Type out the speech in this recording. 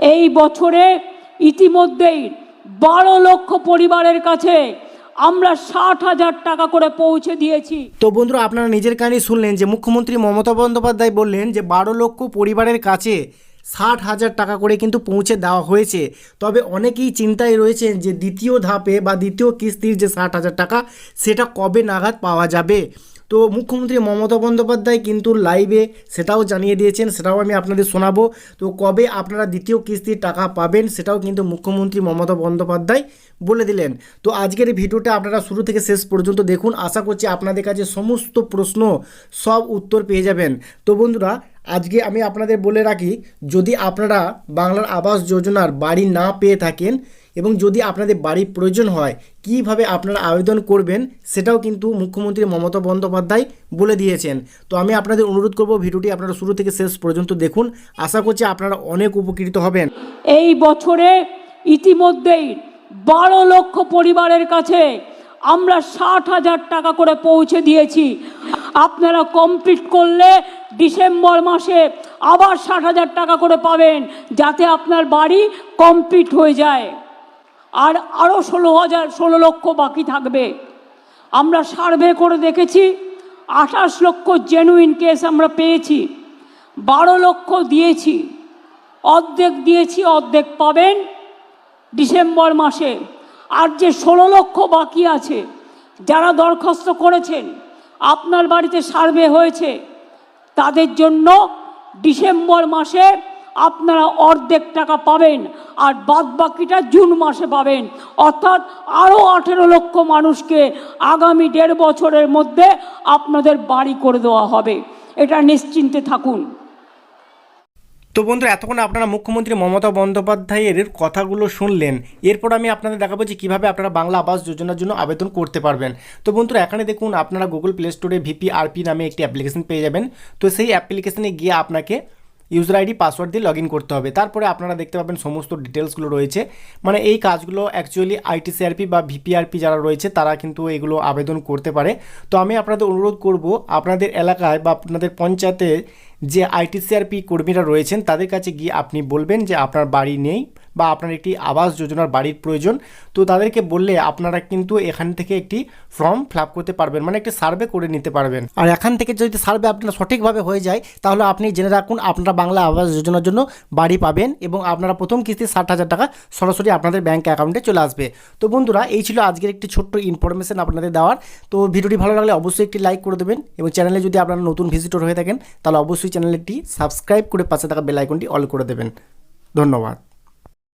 এই বছরে ইতিমধ্যেই বারো লক্ষ পরিবারের কাছে আমরা ষাট হাজার টাকা করে পৌঁছে দিয়েছি। তো বন্ধুরা, আপনারা নিজের কানে শুনলেন যে মুখ্যমন্ত্রী মমতা বন্দ্যোপাধ্যায় বললেন যে বারো লক্ষ পরিবারের কাছে ষাট হাজার টাকা করে কিন্তু পৌঁছে দেওয়া হয়েছে। তবে অনেকেই চিন্তায় রয়েছেন যে দ্বিতীয় ধাপে বা দ্বিতীয় কিস্তির যে ষাট হাজার টাকা, সেটা কবে নাগাদ পাওয়া যাবে? তো মুখ্যমন্ত্রী মমতা বন্দ্যোপাধ্যায় কিন্তু লাইভে সেটাও জানিয়ে দিয়েছেন, সেটাও আমি আপনাদের শোনাবো। তো কবে আপনারা দ্বিতীয় কিস্তির টাকা পাবেন সেটাও কিন্তু মুখ্যমন্ত্রী মমতা বন্দ্যোপাধ্যায় বলে দিলেন। তো আজকের ভিডিওটা আপনারা শুরু থেকে শেষ পর্যন্ত দেখুন। আশা করছি আপনাদের কাছে সমস্ত প্রশ্ন সব উত্তর পেয়ে যাবেন। তো বন্ধুরা আজকে আমি আপনাদের বলে রাখি, যদি আপনারা বাংলার আবাস যোজনার বাড়ি না পেয়ে থাকেন এবং যদি আপনাদের বাড়ির প্রয়োজন হয়, কীভাবে আপনারা আবেদন করবেন সেটাও কিন্তু মুখ্যমন্ত্রী মমতা বন্দ্যোপাধ্যায় বলে দিয়েছেন। তো আমি আপনাদের অনুরোধ করব, ভিডিওটি আপনারা শুরু থেকে শেষ পর্যন্ত দেখুন। আশা করছি আপনারা অনেক উপকৃত হবেন। এই বছরে ইতিমধ্যেই বারো লক্ষ পরিবারের কাছে আমরা ষাট হাজার টাকা করে পৌঁছে দিয়েছি। আপনারা কমপ্লিট করলে ডিসেম্বর মাসে আবার ষাট হাজার টাকা করে পাবেন, যাতে আপনার বাড়ি কমপ্লিট হয়ে যায়। আর আরও ষোলো হাজার, ষোলো লক্ষ বাকি থাকবে। আমরা সার্ভে করে দেখেছি, আঠাশ লক্ষ জেনুইন কেস আমরা পেয়েছি, বারো লক্ষ দিয়েছি। অর্ধেক দিয়েছি, অর্ধেক পাবেন ডিসেম্বর মাসে। আর যে ষোলো লক্ষ বাকি আছে, যারা দরখাস্ত করেছেন, আপনার বাড়িতে সার্ভে হয়েছে তাদের জন্য ডিসেম্বর মাসে আপনারা অর্ধেক টাকা পাবেন আর বাদ বাকিটা জুন মাসে পাবেন। অর্থাৎ আরও আঠেরো লক্ষ মানুষকে আগামী দেড় বছরের মধ্যে আপনাদের বাড়ি করে দেওয়া হবে। এটা নিশ্চিন্তে থাকুন। তো বন্ধু এতক্ষণ আপনারা মুখ্যমন্ত্রী মমতা বন্দ্যোপাধ্যায়ের কথাগুলো শুনলেন। এরপর আমি আপনাদের দেখাবো যে কীভাবে আপনারা বাংলা আবাস যোজনার জন্য আবেদন করতে পারবেন। তো বন্ধু এখানে দেখুন আপনারা গুগল প্লে স্টোরে ভিপিআরপি নামে একটি অ্যাপ্লিকেশন পেয়ে যাবেন। তো সেই অ্যাপ্লিকেশনে গিয়ে আপনাকে ইউজার আইডি পাসওয়ার্ড দিয়ে লগ ইন করতে হবে। তারপরে আপনারা দেখতে পাবেন সমস্ত ডিটেলসগুলো রয়েছে। মানে এই কাজগুলো অ্যাকচুয়ালি আইটিসিআরপি বা ভিপিআরপি যারা রয়েছে, তারা কিন্তু এগুলো আবেদন করতে পারে। তো আমি আপনাদের অনুরোধ করব, আপনাদের এলাকায় বা আপনাদের পঞ্চায়েতে যে আইটিসিআরপি কর্মীরা রয়েছেন, তাদের কাছে গিয়ে আপনি বলবেন যে আপনার বাড়ি নেই। বা আপনার একটি আবাস যোজনার বাড়ির প্রয়োজন, তো তাদেরকে বললে আপনারা কিন্তু এখান থেকে একটি ফর্ম ফিল করতে পারবেন মানে একটি সার্ভে করে নিতে পারবেন। আর এখান থেকে যদি সার্ভে আপনার সঠিকভাবে হয়ে যায়, তাহলে আপনি জেনে রাখুন আপনারা বাংলা আবাস যোজনার জন্য বাড়ি পাবেন এবং আপনারা প্রথম কিস্তি ষাট হাজার টাকা সরাসরি আপনাদের ব্যাঙ্ক অ্যাকাউন্টে চলে আসবে। তো বন্ধুরা, এই ছিল আজকের একটি ছোট্ট ইনফরমেশন আপনাদের দেওয়ার। তো ভিডিওটি ভালো লাগলে অবশ্যই একটি লাইক করে দেবেন এবং চ্যানেলে যদি আপনারা নতুন ভিজিটর হয়ে থাকেন, তাহলে অবশ্যই চ্যানেলটি সাবস্ক্রাইব করে পাশে থাকা বেল আইকনটি অল করে দেবেন। ধন্যবাদ।